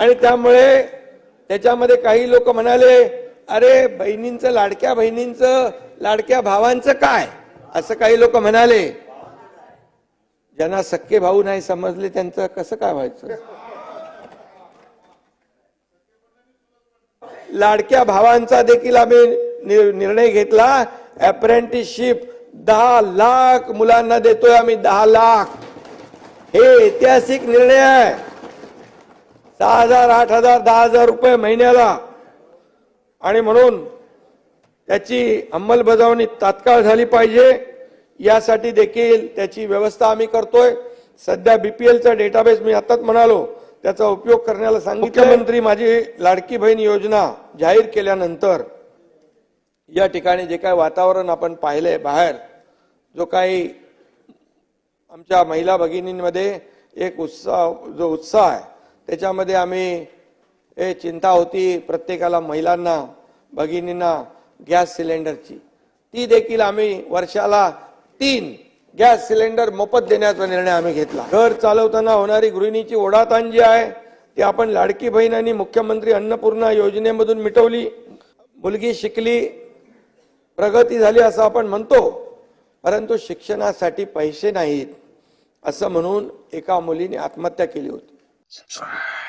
आणि त्यामुळे त्याच्यामध्ये काही लोक म्हणाले अरे बहिणींचं लाडक्या बहिणींचं लाडक्या भावांचं काय? असं काही लोक म्हणाले. ज्यांना सक्के भाऊ नाही समजले त्यांचं कसं काय व्हायचं? लाडक्या भावांचा देखील आम्ही निर्णय घेतला. अप्रेंटिसशिप दहा लाख मुलांना देतोय आम्ही दहा लाख. हे ऐतिहासिक निर्णय आहे. सहा हजार आठ हजार दहा हजार रुपये महिन्याला. आणि म्हणून त्याची अंमलबजावणी तात्काळ झाली पाहिजे. यासाठी देखील त्याची व्यवस्था आम्ही करतोय. सध्या बीपीएलचा डेटाबेस मी आताच म्हणालो त्याचा उपयोग करण्याला सांगितलं मुख्यमंत्री माझी लाडकी बहीण योजना जाहीर केल्यानंतर या ठिकाणी जे काही वातावरण आपण पाहिलंय बाहेर जो काही आमच्या महिला भगिनींमध्ये एक उत्साह जो उत्साह आहे त्याच्यामध्ये आम्ही हे चिंता होती प्रत्येकाला महिलांना भगिनींना गॅस सिलेंडरची. ती देखील आम्ही वर्षाला तीन गॅस सिलेंडर मोफत देण्याचा निर्णय आम्ही घेतला. घर चालवताना होणारी गृहिणीची ओढाताण जी आहे. ती आपण लाडकी बहीण आणि मुख्यमंत्री अन्नपूर्णा योजनेमधून मिटवली. मुलगी शिकली प्रगती झाली असं आपण म्हणतो. परंतु शिक्षणासाठी पैसे नाहीत असं म्हणून एका मुलीने आत्महत्या केली होती. subscribe.